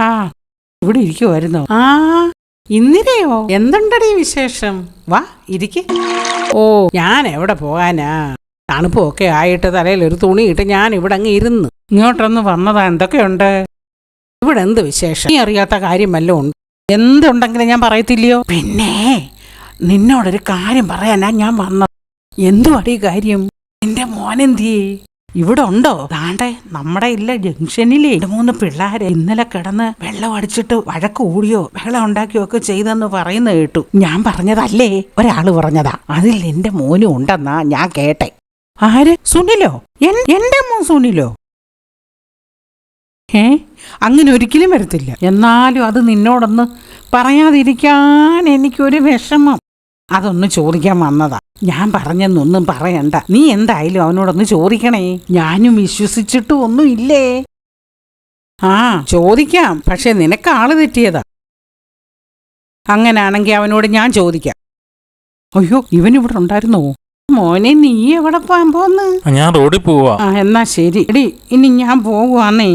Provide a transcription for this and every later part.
ആ ഇവിടെ ഇരിക്കുമായിരുന്നോ ആ ഇന്നിരയോ എന്തുണ്ടടി വിശേഷം? വാ ഇരിക്കെ. ഓ ഞാൻ എവിടെ പോകാനാ? തണുപ്പൊക്കെ ആയിട്ട് തലയിൽ ഒരു തുണി ഇട്ട് ഞാൻ ഇവിടെ അങ്ങ് ഇരുന്നു. ഇങ്ങോട്ടൊന്ന് വന്നതാ എന്തൊക്കെയുണ്ട്? ഇവിടെ എന്ത് വിശേഷം? നീ അറിയാത്ത കാര്യം ഉണ്ട്? എന്തുണ്ടെങ്കിലും ഞാൻ പറയത്തില്ലയോ? പിന്നെ നിന്നോടൊരു കാര്യം പറയാനാ ഞാൻ വന്നത്. എന്തുവാടി കാര്യം? നിന്റെ മോനെന്തിയേ? ഇവിടെ ഉണ്ടോ? താണ്ടെ നമ്മുടെ ഇല്ല ജംഗ്ഷനിലെ. മൂന്ന് പിള്ളേരെ ഇന്നലെ കിടന്ന് വെള്ളം അടിച്ചിട്ട് വഴക്ക് കൂടിയോ വെള്ളം ഉണ്ടാക്കിയോ ഒക്കെ ചെയ്തെന്ന് പറയുന്ന കേട്ടു. ഞാൻ പറഞ്ഞതല്ലേ? ഒരാൾ പറഞ്ഞതാ. അതിൽ എന്റെ മോനും ഉണ്ടെന്നാ ഞാൻ കേട്ടെ. ആര്? സുനിലോ? എന്റെ മോൻ സുനിലോ? ഏ അങ്ങനെ ഒരിക്കലും വരത്തില്ല. എന്നാലും അത് നിന്നോടൊന്ന് പറയാതിരിക്കാൻ എനിക്കൊരു വിഷമം. അതൊന്ന് ചോദിക്കാൻ വന്നതാ. ഞാൻ പറഞ്ഞെന്നൊന്നും പറയണ്ട. നീ എന്തായാലും അവനോടൊന്ന് ചോദിക്കണേ. ഞാനും വിശ്വസിച്ചിട്ടും ഒന്നും ഇല്ലേ ആ ചോദിക്കാം. പക്ഷെ നിനക്ക് ആൾ തെറ്റിയതാ. അങ്ങനാണെങ്കിൽ അവനോട് ഞാൻ ചോദിക്കാം. അയ്യോ ഇവൻ ഇവിടെ ഉണ്ടായിരുന്നോ? മോനെ നീ എവിടെ പോകാൻ പോന്ന്? ഞാൻ റോഡിൽ പോവാ. ആ എന്നാ ശരി. എടി ഇനി ഞാൻ പോകുവാന്നേ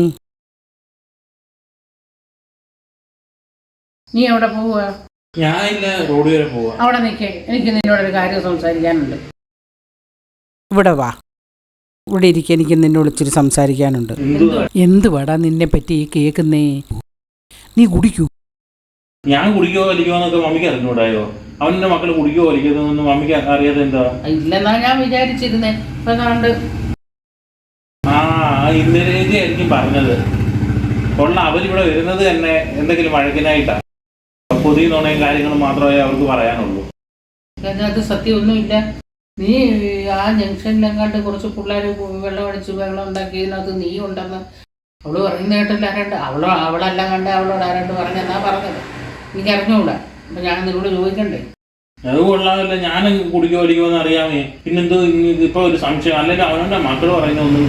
നീ എവിടെ പോവുക ഞാൻ റോഡ് വരെ പോവാ. അവിടെ നിൽക്കേ എനിക്ക് നിന്നോടൊരു കാര്യം സംസാരിക്കാനുണ്ട്. ഇവിടെ വാ. ഇവിടെ ഇരിക്കുക എനിക്ക് നിന്നോട് ഇച്ചിരി സംസാരിക്കാനുണ്ട്. എന്ത് വേടാ നിന്നെ പറ്റി ഈ കേക്കുന്നേ? നീ കുടിക്കൂ. ഞാൻ കുടിക്കോ വലിക്കോ എന്നൊക്കെ മമ്മിക്ക് അറിഞ്ഞൂടായോ അവന്റെ മക്കൾ കുടിക്കോ വലിക്കോ എന്നൊന്നും മമ്മിക്ക് അറിയാതെ എന്താ? ഇല്ലെന്നാ ഞാൻ വിചാരിച്ചിരുന്നേ. ഇപ്പൊ കണ്ട്. ആ ഇന്നലെ എനിക്ക് ആയിരിക്കും പറഞ്ഞത്. കൊള്ള. അവരിവിടെ വരുന്നത് തന്നെ എന്തെങ്കിലും വഴക്കിനായിട്ടാ. പൊതിയ നുണയും കാര്യങ്ങളും മാത്രമേ അവർക്ക് പറയാനുള്ളൂ. അതിനകത്ത് സത്യമൊന്നുമില്ല. നീ ആ ജംഗ്ഷനിലെങ്ങാണ്ട് കുറച്ച് പിള്ളേർ വെള്ളം അടിച്ച് വെള്ളം ഉണ്ടാക്കിയതിനകത്ത് നീ ഉണ്ടെന്ന് അവൾ പറയുന്ന കേട്ടല്ല ആരാണ്ട്. അവളോ അവളല്ല കണ്ട അവളോട് ആരാണ്ട് പറഞ്ഞെന്നാ പറഞ്ഞത്? എനിക്ക് അറിഞ്ഞുകൂടാ. അപ്പൊ ഞാൻ നിന്നോട് ചോദിക്കണ്ടേ? അത് കൊള്ളാമല്ല. ഞാൻ കുടിക്കോ വലിക്കോ എന്ന് അറിയാമേ. പിന്നെന്തോ ഇപ്പൊ ഒരു സംശയം. അല്ലെങ്കിൽ അവനെ മക്കൾ പറയുന്നൊന്നും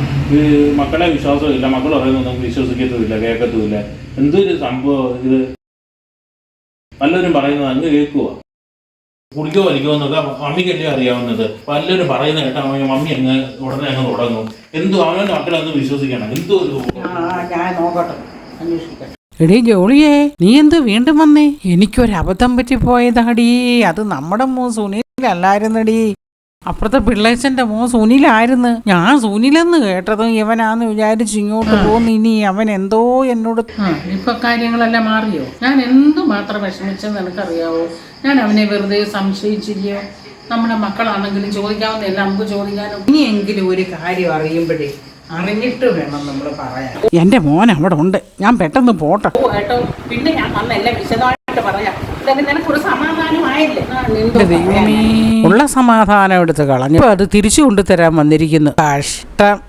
മക്കളെ വിശ്വാസമില്ല. മക്കൾ പറയുന്നൊന്നും വിശ്വസിക്കത്തുമില്ല കേൾക്കത്തുമില്ല. എന്തൊരു സംഭവം ഇത്? പലരും പറയുന്നത് അങ്ങ് കേൾക്കുക കുളിക്കോ വലിക്കോ എന്നൊക്കെ മമ്മിക്കല്ലേ അറിയാവുന്നത്. പലരും പറയുന്ന കേട്ടാ മമ്മി അങ്ങ് ഉടനെ അങ്ങ് തുടങ്ങും. എന്തോ അവനെ മക്കളെ ഒന്ന് വിശ്വസിക്കണം. എന്തോ ഒരു ഞാൻ നോക്കട്ടെ. അന്വേഷിക്കട്ടെ. എടീ ജോളിയെ നീ എന്ത് വീണ്ടും വന്നേ? എനിക്കൊരു അബദ്ധം പറ്റിപ്പോയതാടി അത് നമ്മുടെ മൂ സുനിലല്ലായിരുന്നടി അപ്പുറത്തെ പിള്ളേച്ചന്റെ മോൻ സുനിലായിരുന്നു. ഞാൻ സുനിലെന്ന് കേട്ടതും ഇവനാന്ന് വിചാരിച്ച് ഇങ്ങോട്ട് പോന്ന് ഇനി അവൻ എന്തോ എന്നോട് ഇപ്പൊ കാര്യങ്ങളെല്ലാം മാറിയോ? ഞാൻ എന്തു മാത്രം വിഷമിച്ചെന്ന് എനിക്കറിയാവോ ഞാൻ അവനെ വെറുതെ സംശയിച്ചില്ലയോ? നമ്മുടെ മക്കളാണെങ്കിലും ചോദിക്കാവുന്ന നമുക്ക് ചോദിക്കാനും. ഇനിയെങ്കിലും ഒരു കാര്യം അറിയുമ്പോഴേ അറിഞ്ഞിട്ട് വേണം നമ്മൾ പറയാൻ. എന്റെ മോൻ അവിടെ ഉണ്ട്. ഞാൻ പെട്ടെന്ന് പോട്ടെ. കേട്ടോ പിന്നെ ഞാൻ വന്നെല്ലാം വിശദമായിട്ട് പറയാം. നിനക്കൊരു ഉള്ള സമാധാനം എടുത്ത് കളഞ്ഞു. അത് തിരിച്ചു കൊണ്ടുതരാൻ വന്നിരിക്കുന്നു. കഷ്ടം.